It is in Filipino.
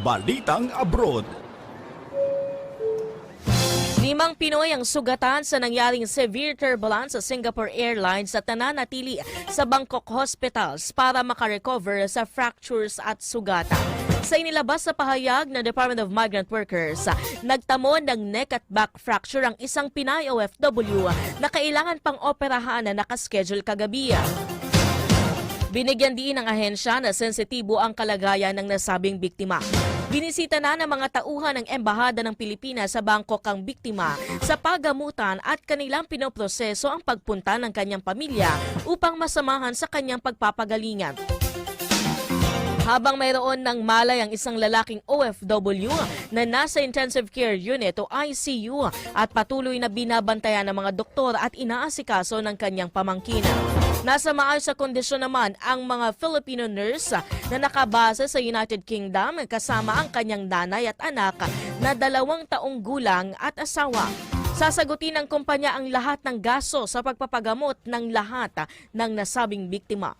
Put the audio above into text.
Balitang Abroad. Limang Pinoy ang sugatan sa nangyaring severe turbulence sa Singapore Airlines at nananatili sa Bangkok Hospitals para makarecover sa fractures at sugatan. Sa inilabas sa pahayag ng Department of Migrant Workers, nagtamo ng neck at back fracture ang isang Pinay OFW na kailangan pang operahan na nakaschedule kagabi. Binigyan din ng ahensya na sensitibo ang kalagayan ng nasabing biktima. Binisita na ng mga tauhan ng Embahada ng Pilipinas sa Bangkok ang biktima sa paggamutan at kanilang pinoproseso ang pagpunta ng kanyang pamilya upang masamahan sa kanyang pagpapagalingan. Habang mayroon ng malay ang isang lalaking OFW na nasa intensive care unit o ICU at patuloy na binabantayan ng mga doktor at inaasikaso ng kanyang pamangkin. Nasa maayos sa kondisyon naman ang mga Filipino nurse na nakabase sa United Kingdom kasama ang kanyang nanay at anak na dalawang taong gulang at asawa. Sasagutin ng kumpanya ang lahat ng gaso sa pagpapagamot ng lahat ng nasabing biktima.